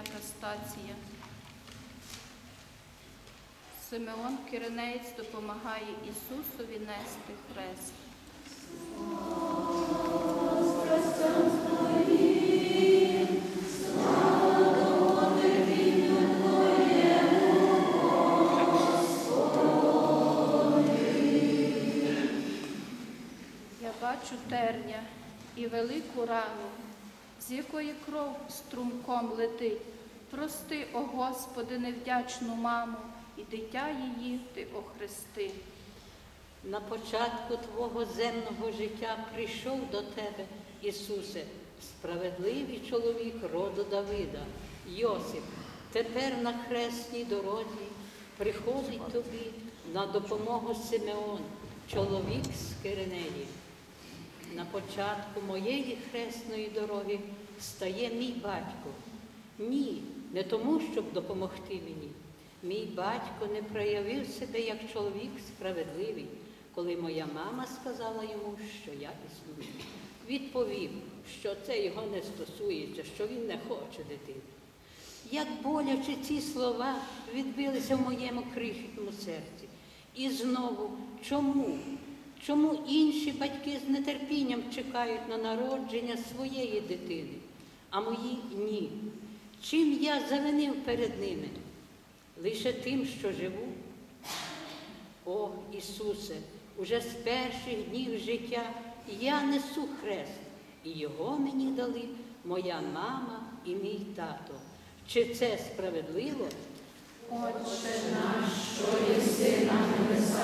п'ята стація. Симеон Киринець допомагає Ісусові нести хрест. Я бачу терня і велику рану з якої кров струмком летить. Прости, о Господи, невдячну маму, і дитя її ти охрести. На початку Твого земного життя прийшов до Тебе, Ісусе, справедливий чоловік роду Давида, Йосип. Тепер на хресній дорозі приходить тобі на допомогу Симеон, чоловік з Киринеї. На початку моєї хресної дороги стає мій батько. Ні, не тому, щоб допомогти мені. Мій батько не проявив себе як чоловік справедливий, коли моя мама сказала йому, що я існую. Відповів, що це його не стосується, що він не хоче дитини. Як боляче ці слова відбилися в моєму крихітному серці. І знову, чому? Чому інші батьки з нетерпінням чекають на народження своєї дитини, а мої ні? Чим я завинив перед ними? Лише тим, що живу? О, Ісусе, уже з перших днів життя я несу хрест, і його мені дали моя мама і мій тато. Чи це справедливо? Отче наш, Нехай святиться